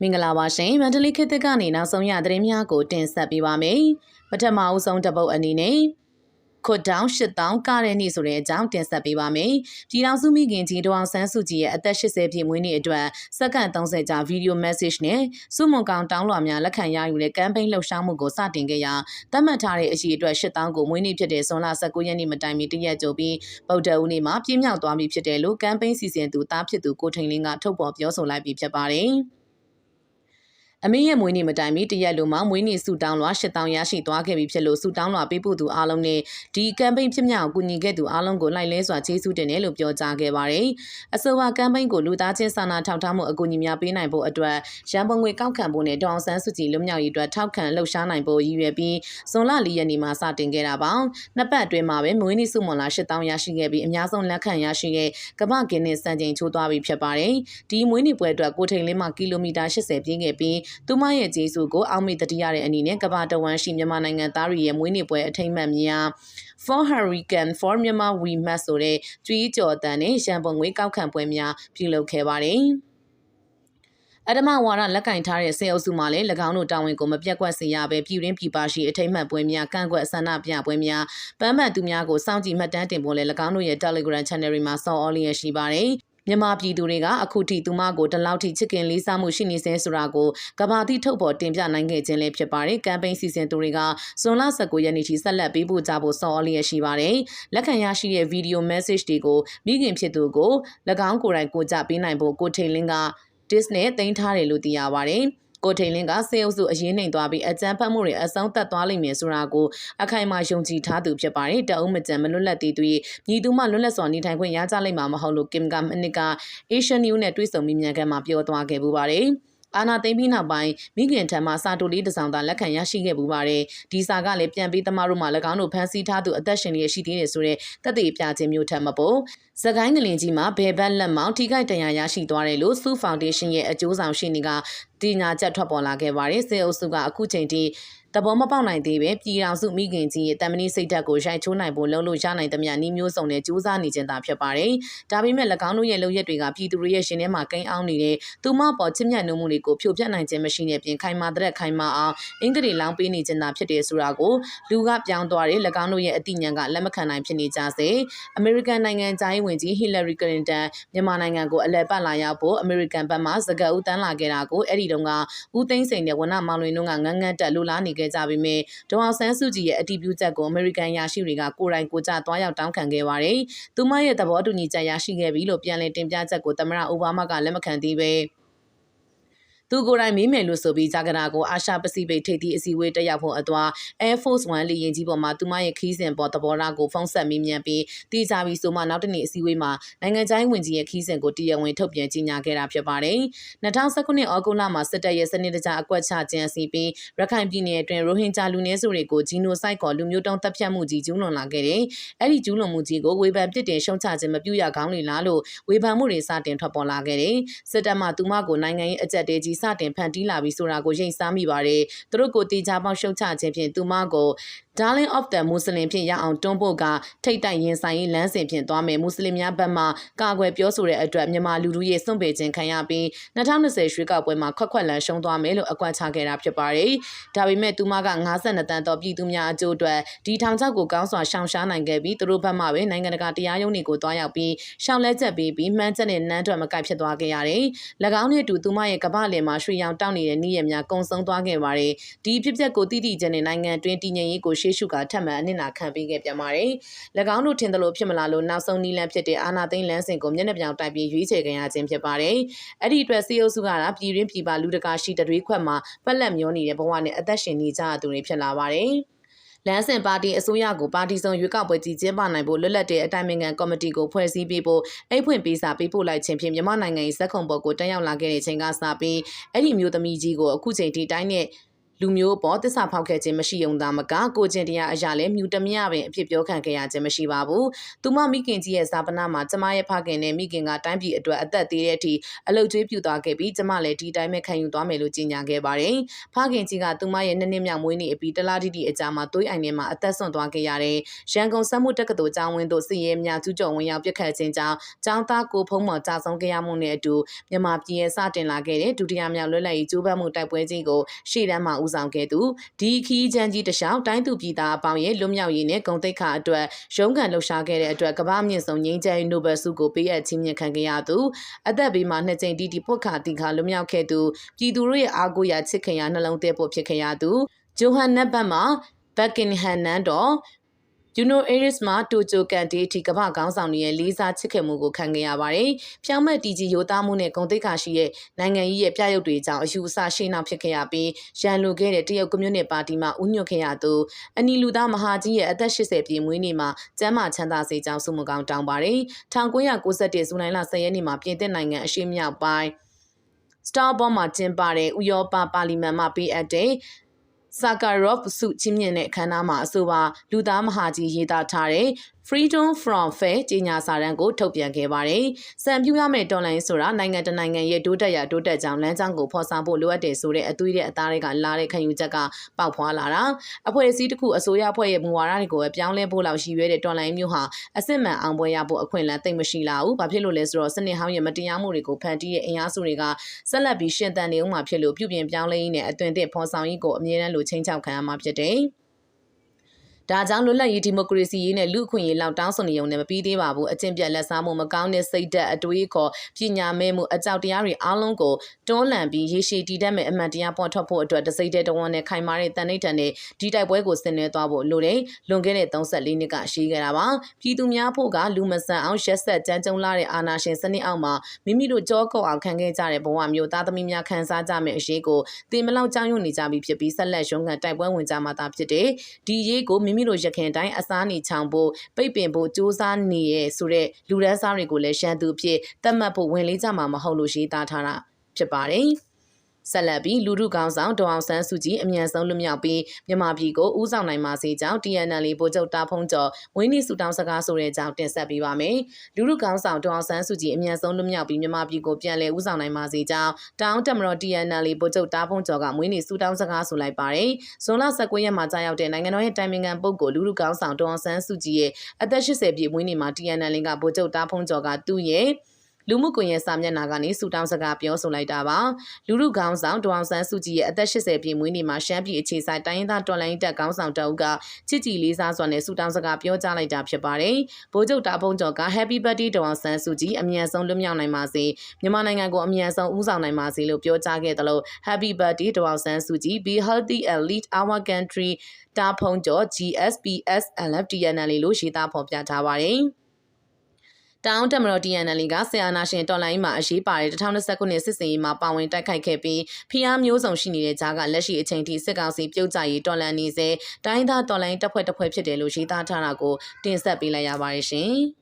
မင်္ဂလာပါရှင်မန္တလေးခေတ်သစ်ကနေနောက်ဆုံးရသတင်းများကိုတင်ဆက်ပေးပါမယ်ပထမအဦးဆုံးတစ်ပုတ်အနေနဲ့ ခွတ်တောင်း8000ကတဲ့နေ့ဆိုတဲ့အကြောင်းတင်ဆက်ပေးပါမယ်။ပြည်တော်စုမိခင်ကြီးဒေါအောင်ဆန်းစုကြည်ရဲ့အသက်80ပြည့်မွေးနေ့အတွက်စက္ကန့်30ကြာဗီဒီယိုမက်ဆေ့ချ်နဲ့စုမွန်ကောင်တောင်းလွှာများလက်ခံရယူတဲ့ကမ်ပိန်းလှုပ်ရှားမှုကိုစတင်ခဲ့ရာသတ်မှတ်ထားတဲ့အရှိအတွက်8000ကိုမွေးနေ့ဖြစ်တဲ့ဇွန်လ19ရက်နေ့မတိုင်မီတရက်ကြိုပြီးဗုဒ္ဓဦးနေ့မှာပြင်းမြောက်သွားပြီဖြစ်တယ်လို့ကမ်ပိန်းစီစဉ်သူတားဖြစ်သူကိုထိန်လင်းကထုတ်ဖော်ပြောဆိုလိုက်ပြီးဖြစ်ပါတယ်။ အမေရဲ့မွေးနေ့မတိုင်မီတရက်လုံးမှာမွေးနေ့ဆူတောင်းလွှာ8000ရရှိသွားခဲ့ပြီဖြစ်လို့ဆူတောင်းလွှာပေးပို့သူအားလုံးနဲ့ဒီကမ်ပိန်းဖြစ်မြောက်ကူညီခဲ့သူအားလုံးကိုလိုက်လဲစွာကျေးဇူးတင်တယ်လို့ပြောကြားခဲ့ပါတယ်။အဆိုပါကမ်ပိန်းကိုလူသားချင်းစာနာထောက်ထားမှုအကူအညီများပေးနိုင်ဖို့အတွက်ရန်ပုံငွေကောက်ခံဖို့နဲ့ဒေါအောင်ဆန်းစုကြည်လွတ်မြောက်ရေးအတွက်ထောက်ခံလှုပ်ရှားနိုင်ဖို့ရည်ရွယ်ပြီးဇွန်လ၄ရက်နေ့မှာစတင်ခဲ့တာပါ။နှစ်ပတ်အတွင်းမှာပဲမွေးနေ့စုမွန်လာ8000ရရှိခဲ့ပြီးအများဆုံးလက်ခံရရှိတဲ့ကမ္ဘာကင်းနဲ့စံချိန်ချိုးသွားပြီဖြစ်ပါတယ်။ဒီမွေးနေ့ပွဲအတွက်ကိုထိန်လင်းမှာကီလိုမီတာ80ပြင်းခဲ့ပြီးသူမရဲ့ကျေးဇူးကိုအောက်မေ့တတိရတဲ့အနေနဲ့ကမ္ဘာတဝန်းရှိမြန်မာနိုင်ငံသားတွေရဲ့မွေးနေ့ပွဲအထိမ်းအမှတ်များ For Hurricane for Myanmar We Must ဆိုတဲ့ကြွေးကြော်တန်နဲ့ရန်ပုံငွေကောက်ခံပွဲများပြုလုပ်ခဲ့ပါတယ်။အဓမ္မဝါဒလက်ကင်ထားတဲ့စေအုပ်စုမှလည်း၎င်းတို့တာဝန်ကိုမပြတ်ကွက်စေရပဲပြည်ရင်းပြည်ပရှိအထိမ့်မှတ်ပွဲများကန့်ကွက်ဆန္ဒပြပွဲများပန်းမှတ်သူများကိုစောင့်ကြည့်မှတ်တမ်းတင်ဖို့လည်း၎င်းတို့ရဲ့ Telegram Channel တွေမှာစော်ဩလျက်ရှိပါတယ်။ မြန်မာပြည်သူတွေကအခုထိသူမကိုတလောက်ထိချစ်ခင်လေးစားမှုရှိနေစေဆိုတာကိုကဘာတိထုတ်ပေါ်တင်ပြနိုင်ခဲ့ခြင်းလည်းဖြစ်ပါတယ်။ကမ်ပိန်းစီစဉ်သူတွေကဇွန်လ19ရက်နေ့ထိဆက်လက်ပေးပို့ကြဖို့ဆော်ဩလျက်ရှိပါတယ်။လက်ခံရရှိတဲ့ဗီဒီယိုမက်ဆေ့ချ်တွေကိုမိခင်ဖြစ်သူကို၎င်းကိုယ်တိုင်ကိုကြပေးနိုင်ဖို့ကိုထိန်လင်းက Disney တင်ထားတယ်လို့သိရပါတယ်။ ကိုထိန်လင်းကစေအုပ်စုအရေးနှိမ်သွားပြီးအကြမ်းဖက်မှုတွေအဆုံးသတ်သွားလိမ့်မယ်ဆိုတာကိုအခိုင်အမာယုံကြည်ထားသူဖြစ်ပါတယ်တအုပ်မကြံမလွတ်လပ်သေးသူညီသူမှလွတ်လပ်စွာနေထိုင်ခွင့်ရကြလိမ့်မှာမဟုတ်လို့ကင်ကမနစ်က Asian News နဲ့တွေ့ဆုံမိမြန်ခန်းမှာပြောသွားခဲ့ပူပါတယ် အာနာသိမ့်ပြီးနောက်ပိုင်းမိခင်ထံမှစာတိုလေးတစ်စောင်သာလက်ခံရရှိခဲ့ပူပါတယ်။ဒီစာကလည်းပြန်ပြီးသမားတို့မှ၎င်းတို့ဖန်ဆီးထားသူအသက်ရှင်လျက်ရှိသေးတယ်ဆိုတဲ့သက်သေပြခြင်းမျိုးထက်မပို။စကိုင်းကလင်ကြီးမှာဘယ်ဘက်လက်မောင်းထိခိုက်တန်ရာရရှိသွားတယ်လို့ Su Foundation ရဲ့အကျိုးဆောင်ရှိနေကဒီညာချက်ထွက်ပေါ်လာခဲ့ပါတယ်။စေအုပ်စုကအခုချိန်ထိ တဘောမပေါက်နိုင်သေးပဲပြည်တော်စုမိခင်ကြီးရဲ့တမဏိစိတ်ဓာတ်ကိုရိုက်ချိုးနိုင်ဖို့လုံးလို့ရနိုင်သမျှနှီးမျိုးစုံနဲ့ကြိုးစားနေကြတာဖြစ်ပါတယ်။ဒါပေမဲ့၎င်းတို့ရဲ့လုပ်ရက်တွေကပြည်သူတွေရဲ့ရှင်ထဲမှာကိန်းအောင်နေတဲ့သူမပေါ်ချစ်မြတ်နိုးမှုတွေကိုဖြိုဖျက်နိုင်ခြင်းမရှိတဲ့ပြင်ခိုင်မာတဲ့ခိုင်မာအောင်အင်္ဂလိပ်လောင်းပေးနေကြတာဖြစ်တယ်ဆိုတာကိုလူကပြောင်းသွားတယ်၎င်းတို့ရဲ့အတိညာကလက်မခံနိုင်ဖြစ်နေကြစေ။အမေရိကန်နိုင်ငံသားရေးဝန်ကြီးဟီလာရီကလင်တန်မြန်မာနိုင်ငံကိုအလဲပတ်လာရောက်ဖို့အမေရိကန်ဘက်မှစကားဦးတန်းလာခဲ့တာကိုအဲ့ဒီတုန်းကဦးသိန်းစိန်နဲ့ဝနမောင်လွင်တို့ကငန်းငန်းတက်လူလားနေခဲ့ကြပေမဲ့ဒေါ်အောင်ဆန်းစုကြည်ရဲ့အတည်ပြုချက်ကိုအမေရိကန်ရရှိတွေကကိုယ်တိုင်ကိုကြသွားရောက်တောင်းခံခဲ့ပါတယ်။သူမရဲ့သဘောတူညီချက်ရရှိခဲ့ပြီလို့ပြန်လည်တင်ပြချက်ကိုသမ္မတအိုဘားမားကလက်မခံသေးပဲ။ သူကိုယ်တိုင်မေးမယ်လို့ဆိုပြီးဂျာကနာကိုအာရှပစိဖိတ်ထိပ်သီးအစည်းအဝေးတက်ရောက်ဖို့အသွာ Air Force One လေယာဉ်ကြီးပေါ်မှာသူမရဲ့ခီးစဉ်ပေါ်သဘောထားကိုဖုံးဆက်မေးမြန်းပြီးတီးကြပြီးဆိုမှနောက်တနေ့အစည်းအဝေးမှာနိုင်ငံခြားရေးဝန်ကြီးရဲ့ခီးစဉ်ကိုတရားဝင်ထုတ်ပြန်ကြေညာခဲ့တာဖြစ်ပါတယ်။2019ဩဂုတ်လမှာစစ်တပ်ရဲ့စနစ်တကျအကွက်ချခြင်းအစီပြီးရခိုင်ပြည်နယ်အတွင်းရိုဟင်ဂျာလူနည်းစုတွေကိုဂျီနိုဆိုက်ခေါ်လူမျိုးတုံးတပ်ဖြတ်မှုကြီးကျူးလွန်လာခဲ့တယ်။အဲ့ဒီကျူးလွန်မှုကြီးကိုဝေဖန်ပစ်တင်ရှုံချခြင်းမပြုရကောင်းလေလားလို့ဝေဖန်မှုတွေစတင်ထွက်ပေါ်လာခဲ့တယ်။စစ်တပ်မှသူမကိုနိုင်ငံရေးအကြက်တဲကြီးစတင်ဖန်တီးလာပြီဆိုတာကိုရိပ်စားမိပါတယ်သူတို့ကိုတေချာပေါက်ရှုတ်ချခြင်းဖြင့်သူမကို Darling of the Muslim ဖြင့်ရအောင်တွန်းဖို့ကထိတ်တိုက်ရင်ဆိုင်ရေးလမ်းစဉ်ဖြင့်သွားမယ်မွတ်စလင်များဘက်မှကာကွယ်ပြောဆိုတဲ့အတွက်မြန်မာလူထုရဲ့စွန့်ပယ်ခြင်းခံရပြီး2020ရွေးကောက်ပွဲမှာခွက်ခွက်လန်ရှုံးသွားမယ်လို့အကွက်ချခဲ့တာဖြစ်ပါတယ်။ဒါပေမဲ့သူမက52တန်းသောပြည်သူများအကျိုးအတွက်ဒီထောင်ချောက်ကိုကောင်းစွာရှောင်ရှားနိုင်ခဲ့ပြီးသူတို့ဘက်မှပဲနိုင်ငံတကာတရားရုံးတွေကိုတွားရောက်ပြီးရှောင်လဲချက်ပေးပြီးမှန်းချက်နဲ့နန်းထွက်မကိုက်ဖြစ်သွားခဲ့ရတယ်။၎င်းနဲ့အတူသူမရဲ့ကပ္ပလင်မှာရွှေရောင်တောက်နေတဲ့နေ့ရက်များကုံဆုံးသွားခဲ့ပါတယ်။ဒီဖြစ်ပျက်ကိုတိတိကျကျနဲ့နိုင်ငံတွင်းတည်ငြိမ်ရေးကိုရှေ့ရှုကထပ်မံအနစ်နာခံပေးခဲ့ပြန်ပါတယ်။၎င်းတို့ထင်သလိုဖြစ်မလာလို့နောက်ဆုံးနီးလန်းဖြစ်တဲ့အာနာသိန်းလန်းစင်ကိုမျက်နှာပြောင်တိုက်ပြီးရွေးချယ်ခံရခြင်းဖြစ်ပါတယ်။အဲ့ဒီအတွက်စီအိုစုကပြည်ရင်းပြည်ပလူတကာရှိတတွေးခွက်မှာပက်လက်မျောနေတဲ့ဘဝနဲ့အသက်ရှင်နေကြသူတွေဖြစ်လာပါတယ်။ လမ်းစဉ်ပါတီအစိုးရကိုပါတီစုံရွေးကောက်ပွဲကြီးကျင်းပနိုင်ဖို့လွတ်လပ်တဲ့အတိုင်းအမြံကော်မတီကိုဖွဲ့စည်းပေးဖို့အိတ်ဖွင့်ပေးစာပေးပို့လိုက်ခြင်းဖြင့်မြန်မာနိုင်ငံ၏စက်ခုံပေါ်ကိုတက်ရောက်လာခဲ့တဲ့ချိန်ကစပြီးအဲ့ဒီမျိုးသမီးကြီးကိုအခုချိန်ထိတိုင်းနဲ့ လူမျိုးအပေါ်တစ္ဆာဖောက်ခဲ့ခြင်းမရှိုံသာမကကိုကျင်တရားအရာလည်းမြူတမရပင်အဖြစ်ပြောခံခဲ့ရခြင်းမရှိပါဘူး။သူမမိခင်ကြီးရဲ့ဇာပနာမှာကျမရဲ့ဖခင်နဲ့မိခင်ကတိုင်းပြည်အတွက်အသက်သေးတဲ့အထိအလုတ်ကျွေးပြူသွားခဲ့ပြီးကျမလည်းဒီတိုင်းပဲခံယူသွားမယ်လို့ကြေညာခဲ့ပါတယ်။ဖခင်ကြီးကသူမရဲ့နှစ်နှစ်မြောက်မွေးနေ့အပြီးတလားတိတိအကြာမှာသွေးအိုင်ထဲမှာအသက်ဆုံးသွားခဲ့ရတဲ့ရန်ကုန်စက်မှုတက္ကသိုလ်ကျောင်းဝင်းတို့စစ်ရဲများကျူးကျော်ဝင်ရောက်ပစ်ခတ်ခြင်းကြောင့်ကျောင်းသားကိုဖုံးမော်ကြာဆုံးခဲ့ရမှုနဲ့အတူမြန်မာပြည်ရဲ့စတင်လာခဲ့တဲ့ဒုတိယမြောက်လွတ်လပ်ရေးကျိုးပမ်းမှုတိုက်ပွဲကြီးကိုရှေ့တန်းမှာဦးဆောင်ခဲ့သူဒီခီးချမ်းကြီးတခြားတိုင်းသူပြည်သားအပေါင်းရဲ့လွတ်မြောက်ရေးနဲ့ဂုဏ်သိက္ခာအတွက်ရုန်းကန်လှုပ်ရှားခဲ့တဲ့အတွက်ကမ္ဘာမြင့်ဆုံးငြိမ်းချမ်းရေးနိုဘယ်ဆုကိုပေးအပ်ချင်းမြင့်ခံခဲ့ရသူအသက်ဘေးမှာနှစ်ကြိမ်တီတီပုတ်ခါတီခါလွတ်မြောက်ခဲ့သူပြည်သူတို့ရဲ့အားကိုးရာချစ်ခင်ရာနှလုံးသဲဖို့ဖြစ်ခဲ့ရသူဂျိုဟန်နက်ဘတ်မှာဘက်ကင်ဟန်နန်တော် ယူနိုအေရစ်မှာတိုကျိုကန်တီအထိကမ္ဘာကောင်းဆောင်တွေရဲ့လေးစားချစ်ခင်မှုကိုခံခဲ့ရပါတယ်။ဖြောင်းမက်တီကြီးရိုသားမှုနဲ့ဂုံတိတ်ခါရှိတဲ့နိုင်ငံကြီးရဲ့ပြရုပ်တွေကြောင့်အယူအဆရှင်းနောက်ဖြစ်ခဲ့ရပြီးရန်လိုခဲ့တဲ့တရုတ်ကွန်မြူနစ်ပါတီမှဥညွတ်ခဲ့ရသူအနီလူသားမဟာကြီးရဲ့အသက်80ပြည့်မွေးနေ့မှာကျမ်းမာချမ်းသာစေကြောင်းဆုမကောင်းတောင်းပါတယ်။1991ဇူလိုင်လ10ရက်နေ့မှာပြင်သစ်နိုင်ငံအရှေ့မြောက်ပိုင်း Starbucks မှာကျင်းပတဲ့ဥရောပပါလီမန်မှပေးအပ်တဲ့ ဆာကာရော့ဆုချီးမြှင့်တဲ့အခမ်းအနားမှာအဆိုပါလူသားမဟာကြီးရေးသားထားတဲ့ Freedom from Fear ကြီးညာစာတမ်းကိုထုတ်ပြန်ခဲ့ပါတယ်။စံပြူရမယ့်တော်လိုင်းဆိုတာနိုင်ငံတနိုင်ငံရဲ့တိုးတက်ရာတိုးတက်ကြောင်းလမ်းကြောင်းကိုဖော်ဆောင်ဖို့လိုအပ်တယ်ဆိုတဲ့အသွေးတဲ့အသားတွေကလာတဲ့ခံယူချက်ကပေါက်ဖွာလာတာ။အဖွဲ့အစည်းတစ်ခုအစိုးရအဖွဲ့ရဲ့မူဝါဒတွေကိုပြောင်းလဲဖို့လောက်ရှိရွေးတဲ့တော်လိုင်းမျိုးဟာအစစ်မှန်အောင်ပွဲရဖို့အခွင့်အလမ်းသိမ့်မရှိလာဘူး။ဘာဖြစ်လို့လဲဆိုတော့စနစ်ဟောင်းရဲ့မတရားမှုတွေကိုဖန်တီးတဲ့အင်အားစုတွေကဆက်လက်ပြီးရှင်သန်နေဦးမှာဖြစ်လို့ပြုပြင်ပြောင်းလဲရင်းနဲ့အသွင်သစ်ဖော်ဆောင်ရေးကိုအမြဲတမ်းလိုချင်းချောက်ခံရမှာဖြစ်တယ်။ ဒါကြောင့်လွတ်လပ်ရေးဒီမိုကရေစီရေးနဲ့လူ့အခွင့်အရေးလောက်တောင်းဆိုနေုံနဲ့မပြီးသေးပါဘူးအကျင့်ပြတ်လက်စားမှုမကောင်းတဲ့စိတ်ဓာတ်အတွေးခေါ်ပညာမဲ့မှုအကြောက်တရားတွေအားလုံးကိုတွန်းလှန်ပြီးရေရှည်တည်တတ်မဲ့အမှန်တရားပေါ်ထွက်ဖို့အတွက်တစိမ့်တဲ့တဝန်နဲ့ခိုင်မာတဲ့တန်ဋိဌာန်နဲ့ဒီတိုက်ပွဲကိုဆင်နွှဲသွားဖို့လိုတယ်လွန်ခဲ့တဲ့34နှစ်ကရှိခဲ့တာပါပြည်သူများဖို့ကလူမဆန်အောင်ရက်ဆက်ကြမ်းကြုံလာတဲ့အာဏာရှင်စနစ်အောက်မှာမိမိတို့ကြောကောက်အောင်ခံခဲ့ကြတဲ့ဘဝမျိုးသားသမီးများခံစားကြမယ့်အရေးကိုတင်မလောက်ကြောင်းရွံ့နေကြပြီဖြစ်ပြီးဆက်လက်ရုန်းကန်တိုက်ပွဲဝင်ကြမှာသာဖြစ်တယ်ဒီရေးကိုမိမိတို့ရခင်တိုင်းအစားနေချောင်ဖို့ပိတ်ပင်ဖို့စူးစမ်းနေရဲဆိုတဲ့လူဒန်းစားတွေကိုလည်းရှမ်းသူဖြစ်သတ်မှတ်ဖို့ဝင်လေးကြမှာမဟုတ်လို့ရေးသားထားတာဖြစ်ပါတယ်။ ဆက်လက်ပြီးလူထုကောင်းဆောင်ဒေါအောင်ဆန်းစုကြည်အမြန်ဆုံးလွတ်မြောက်ပြီးမြန်မာပြည်ကိုဦးဆောင်နိုင်ပါစေကြောင်း TNL ဗိုလ်ချုပ်တာဖုံးကျော်ဝင်းနီစုတောင်းစကားဆိုတဲ့ကြောင်းတင်ဆက်ပေးပါမယ်။လူထုကောင်းဆောင်ဒေါအောင်ဆန်းစုကြည်အမြန်ဆုံးလွတ်မြောက်ပြီးမြန်မာပြည်ကိုပြန်လည်ဦးဆောင်နိုင်ပါစေကြောင်းတောင်းတမတော် TNL ဗိုလ်ချုပ်တာဖုံးကျော်ကဝင်းနီစုတောင်းစကားဆိုလိုက်ပါတယ်။ဇွန်လ19ရက်မှာကြာရောက်တဲ့နိုင်ငံတော်ရဲ့တိုင်ပင်ခံပုဂ္ဂိုလ်လူထုကောင်းဆောင်ဒေါအောင်ဆန်းစုကြည်ရဲ့အသက်80ပြည့်ဝင်းနီမှာ TNL ကဗိုလ်ချုပ်တာဖုံးကျော်ကသူ့ရဲ့ လူမှုကွန်ရက်စာမျက်နှာကနေစူတောင်းစကားပြောဆိုလိုက်တာပါလူလူခေါင်းဆောင်ဒေါအောင်ဆန်းစုကြည်ရဲ့အသက်80ပြည့်မွေးနေ့မှာရှမ်းပြည်အခြေဆိုင်တိုင်းရင်းသားတော်လိုင်းတပ်ခေါင်းဆောင်တအုပ်ကချစ်ကြည်လေးစားစွာနဲ့စူတောင်းစကားပြောကြားလိုက်တာဖြစ်ပါတယ်ဗိုလ်ချုပ်တာဖုံးကျော်က Happy Birthday ဒေါအောင်ဆန်းစုကြည်အမြန်ဆုံးလွတ်မြောက်နိုင်ပါစေမြန်မာနိုင်ငံကိုအမြန်ဆုံးဦးဆောင်နိုင်ပါစေလို့ပြောကြားခဲ့တယ်လို့ Happy Birthday ဒေါအောင်ဆန်းစုကြည် Be healthy and lead our country တာဖုံးကျော် GSPS LFTNL လို့ရေးသားဖော်ပြထားပါတယ် တောင်တမတော် TNL ကဆီယနာရှင်တော်လိုင်းမှာအရေးပါတဲ့2020ခုနှစ်စစ်စင်ရေးမှာပါဝင်တိုက်ခိုက်ခဲ့ပြီးဖျားမျိုးစုံရှိနေတဲ့ကြားကလက်ရှိအချိန်ထိစစ်ကောင်စီပြုတ်ကြရေးတော်လန်နေစေတိုင်းသားတော်လိုင်းတပ်ဖွဲ့တစ်ဖွဲ့ဖြစ်တယ်လို့ရေးသားထားတာကိုတင်ဆက်ပေးလိုက်ရပါတယ်ရှင်။